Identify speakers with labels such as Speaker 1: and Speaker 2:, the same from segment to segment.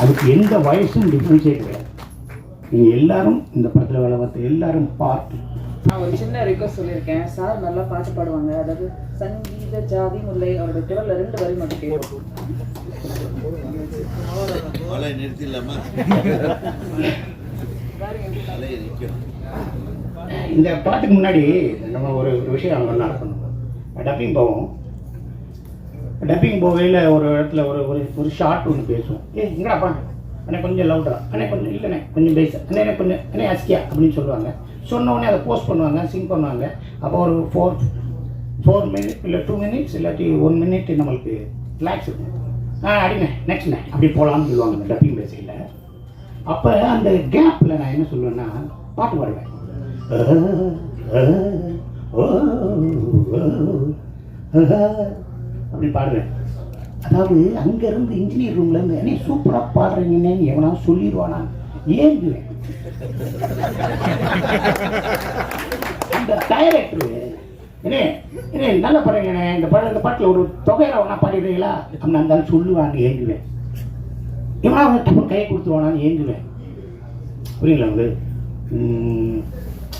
Speaker 1: அதுக்கு எந்த வயசும் டிஃப்ரென்ஸே கிடையாது. நீங்கள் எல்லாரும் இந்த படத்தில் வேலை பார்த்த எல்லாரும் பார்த்து.
Speaker 2: நான் ஒரு சின்ன ரிக்வஸ்ட் சொல்லியிருக்கேன். சார் நல்லா பாட்டு பாடுவாங்க. அதாவது சங்கீத ஜாதி முல்லை அவருடைய குரல்ல ரெண்டு வரி மட்டும் கேட்கும்
Speaker 1: இந்த பாட்டுக்கு முன்னாடி நம்ம ஒரு விஷயம் ஒன்றா இருக்கணும் டப்பிங் போவோம். டப்பிங் போகையில் ஒரு இடத்துல ஒரு ஒரு ஒரு ஷார்ட் ஒன்று பேசுவோம் ஏ எங்கடாப்பா அண்ணே கொஞ்சம் லவுடா அண்ணே கொஞ்சம் இல்லைண்ணே கொஞ்சம் பேச அண்ணே கொஞ்சம் அண்ணே அஸ்கியா அப்படின்னு சொல்லுவாங்க சொன்ன உடனே அதை போஸ்ட் பண்ணுவாங்க சிங் பண்ணுவாங்க அப்போ ஒரு ஃபோர் ஃபோர் மினிட் இல்லை டூ மினிட்ஸ் இல்லாட்டி ஒன் மினிட் நம்மளுக்கு ரிலாக்ஸ் இருக்கும் ஆ அடிங்க நெக்ஸ்ட்ண்ணே அப்படி போகலான்னு சொல்லுவாங்க அந்த டப்பிங் பேசையில் அப்போ அந்த கேப்பில் நான் என்ன சொல்லுவேன்னா பாட்டு பாடுவேன் அப்படி பாடுவேன். அதாவது அங்கேருந்து இன்ஜினியர் ரூம்லேருந்து என்ன சூப்பராக பாடுறீங்கன்னு எவனா சொல்லிடுவானா ஏங்குவேன். அந்த டைரக்டரு என்ன என்ன பாடுறீங்கண்ணே இந்த பாடல் இந்த பாட்டில் ஒரு தொகையில ஒன்றா பாடிடுறீங்களா? அப்படின்னு அந்த சொல்லுவாங்க ஏங்குவேன். இவனா அவன் டப்பு கையை கொடுத்துருவானான்னு ஏங்குவேன். புரியுங்களா உங்களுக்கு?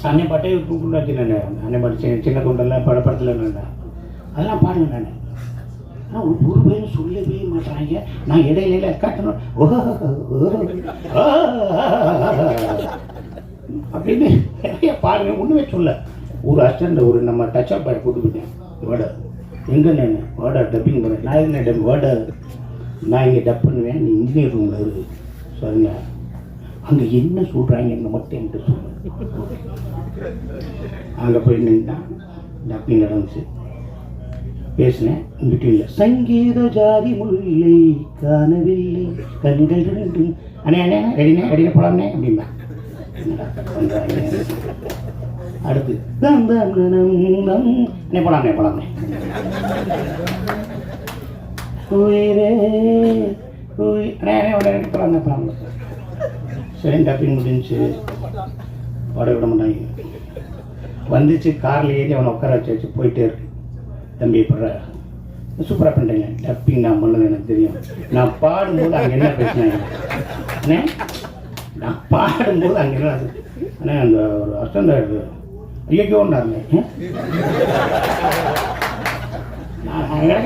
Speaker 1: அன்னை பாட்டே குண்டாச்சு நான். அன்னை பாட்டு சின்ன சின்ன குண்டெல்லாம் பட படத்தில் நான் அதெல்லாம் பாடுவேன் நான். ஆனால் ஒரு ஒரு பேரும் சொல்லவே மாட்டாங்க நான் இடையில காட்டணும் அப்படின்னு நிறைய பாருங்க ஒன்றுமே சொல்ல ஒரு அஸ்டண்ட் ஒரு நம்ம டச் அப் பாய் கூட்டுக்கிட்டேன் வேர்டை எங்கே நான் வேர்டை டப்பிங் பண்ணேன் நான் என்ன டப் வேர்டை நான் இங்கே டப் பண்ணுவேன் நீ இன்ஜினியர் ரூமில் இருக்கு சரிங்க அங்கே என்ன சொல்கிறாங்கன்னு மட்டும் என்கிட்ட சொல்லு அங்கே போய் நின்றான் டப்பிங் நடந்துச்சு பேசினேன் பிட்வீனில் சங்கீத ஜாதி முல்லை காணவில்லை. கண்கள் ரெண்டும் அண்ணே அண்ணே ரெடினே ரெடினே போலாம்னே அப்படின்னா அடுத்து தம் தம் தம் அண்ணே போலாம்னே போலாம்னே உயிரே உயிர் அண்ணே அண்ணே உடனே போலாம்னே போலாம்னே சரி டப்பிங் முடிஞ்சு பாட விட மாட்டாங்க. வந்துச்சு காரில் ஏறி அவனை உட்கார வச்சு வச்சு போயிட்டே இருக்கு. தம்பி படுற. சூப்பராக பண்ணுறீங்க டப்பிங் நான் பண்ணது எனக்கு தெரியும். நான் பாடும்போது அங்கே என்ன பேசினாங்க அண்ணே நான் பாடும்போது அங்கே என்ன ஆனால் அண்ணே அந்த ஒரு அர்த்தம் ஐயோன்னாருங்க நான் அங்கே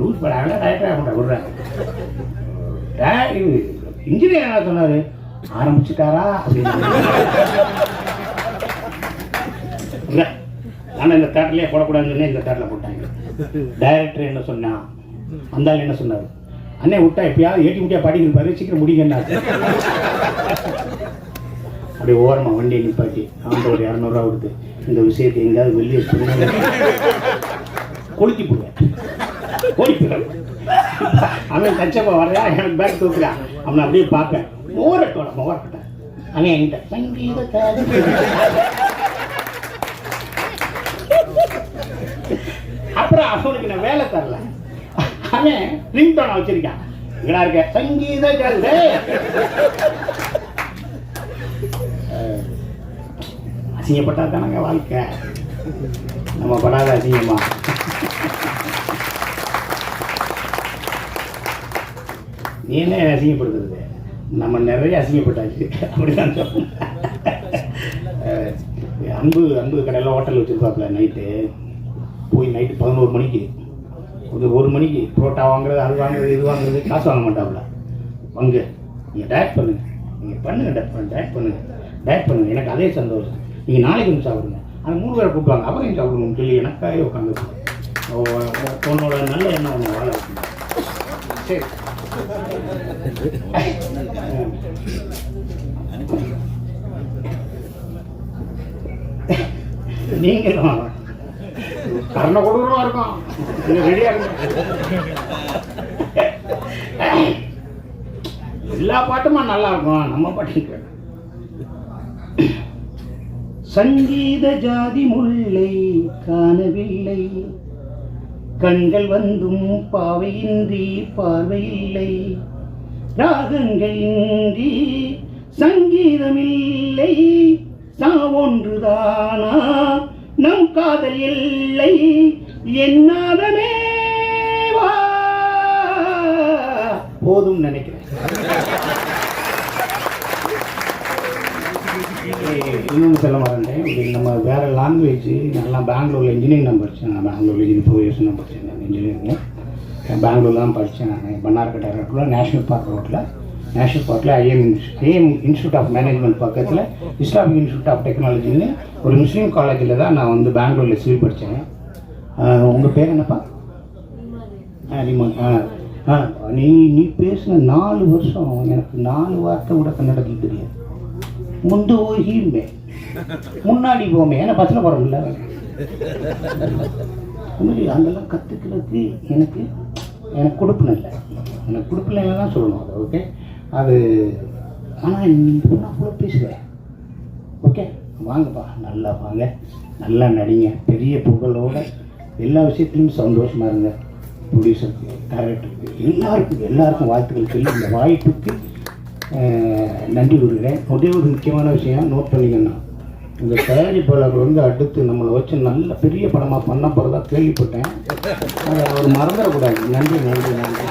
Speaker 1: லூஸ் பண்ண அங்கே டயட்டாக பண்ண விடுறேன் இன்ஜினியர் என்ன சொன்னார். ஆரம்பிச்சுட்டாரா அப்படின்னு. ஆனால் இந்த தேட்டர்லேயே போடக்கூடாதுன்னு சொல்லி இந்த தேட்டரில் போட்டாங்க. டைரக்டர் என்ன சொன்னான் அந்தாள் என்ன சொன்னார்? அண்ணே விட்டா எப்பயாவது ஏட்டி முட்டியா பாடிக்கிட்டு சீக்கிரம் முடிங்கன்னாரு அப்படியே ஓரமாக வண்டியை நிப்பாட்டி அவன்கிட்ட ஒரு இரநூறுவா கொடுத்து இந்த விஷயத்தை எங்கேயாவது வெளியே சொன்னாங்க கொளுத்தி போடுவேன். ஓடி போயிடுவேன் அவன் கச்சப்பா வர்றா எனக்கு பேக் தூக்குறான் அவனை அப்படியே பார்ப்பேன். ஓரட்டோட மோரட்டேன் அவன் என்கிட்ட சங்கீத அப்புறம் அவனுக்கு நான் வேலை தரல. அவன் ரிங் டோனை வச்சிருக்கான். இங்கடா இருக்க. சங்கீத காதல் அசிங்கப்பட்டா தானங்க வாழ்க்கை. நம்ம படாத அசிங்கமா? நீ என்ன அசிங்கப்படுத்துறது? நம்ம நிறைய அசிங்கப்பட்டாச்சு. அப்படிதான் சொல்லணும் அன்பு அன்பு கடையில் ஹோட்டல் வச்சுருப்பாப்புல நைட்டு போய் நைட்டு பதினோரு மணிக்கு கொஞ்சம் ஒரு மணிக்கு புரோட்டா வாங்குறது அது வாங்குறது இது வாங்குறது காசு வாங்க மாட்டாப்புல. வாங்க நீங்கள் டயட் பண்ணுங்க. நீங்கள் பண்ணுங்க டயட் டயட் பண்ணுங்க. டயட் பண்ணுங்க. எனக்கு அதே சந்தோஷம். நீங்கள் நாளைக்கு வந்து சாப்பிடுங்க. அந்த மூணு பேரை கூப்பிடுவாங்க. அவரையும் சாப்பிடணும்னு சொல்லி எனக்காக உட்காந்து உன்னோட நல்ல எண்ணம் ஒன்று வாழ வைக்கணும். சரி. நீங்களும் கர்ண கொடூரமா இருக்கும்? ரெடியா இருக்கும் எல்லா பாட்டுமா நல்லா இருக்கும். நம்ம பாட்டு சங்கீத ஜாதி முல்லை காணவில்லை. கண்கள் வந்தும் பாவையின்றி பார்வையில்லை. ராகங்கள் இன்றி சங்கீதமில்லை. சாவொன்றுதானா ஒன்றுதானா? காதல் இல்லை. என்னாதமே வா. போதும்னு நினைக்கிறேன். இன்னொன்று சொல்ல மாட்டேன் இது நம்ம வேறு லாங்குவேஜ் நல்லா பெங்களூரில் இன்ஜினியரிங் நான் படித்தேன் நான் பெங்களூரில் இன்ஜினியர் ஃபோர் இயர்ஸ் நான் படித்தேன் நான் இன்ஜினியரிங் பெங்களூர்லாம் தான் படித்தேன் நான். பன்னார்கட்டை ரோட்டில் நேஷனல் பார்க் ரோட்டில் நேஷனல் பார்க்கில் IM IM institute of management பக்கத்தில் இஸ்லாமிக் இன்ஸ்டியூட் ஆஃப் டெக்னாலஜின்னு ஒரு முஸ்லீம் காலேஜில் தான் நான் வந்து பெங்களூரில் சிவில் படித்தேன் உங்கள் பேர் என்னப்பா? ஆ ஆ ஆ நீ நீ பேசின நாலு வருஷம் எனக்கு நாலு வார்த்தை கூட கன்னடத்துக்கு தெரியாது. முந்து ஓகியுமே முன்னாடி போமே. ஏன்னா பஸ்ஸில் போகிறோம்ல மாதிரி அதெல்லாம் கற்றுக்கிறதுக்கு எனக்கு எனக்கு கொடுப்பின இல்லை. எனக்கு கொடுப்பின தான் சொல்லணும். அது ஓகே? அது ஆனால் நீ பொண்ணா கூட பேசுவேன் ஓகே வாங்கப்பா நல்லா வாங்க. நல்லா நடிங்க. பெரிய புகழோட எல்லா விஷயத்துலையும் சந்தோஷமாக இருங்க. ப்ரொடியூசருக்கு டேரக்டருக்கு எல்லாருக்கும் எல்லாருக்கும் வாழ்த்துக்கள் சொல்லி இந்த வாய்ப்புக்கு நன்றி கூறுகிறேன். ஒரே ஒரு முக்கியமான விஷயம் நோட் பண்ணிக்கணும் இந்த தயாரிப்பாளர் வந்து அடுத்து நம்மளை வச்சு நல்ல பெரிய படமாக பண்ண போகிறதா கேள்விப்பட்டேன். அதை அவர் மறந்துடக்கூடாது. நன்றி நன்றி நன்றி.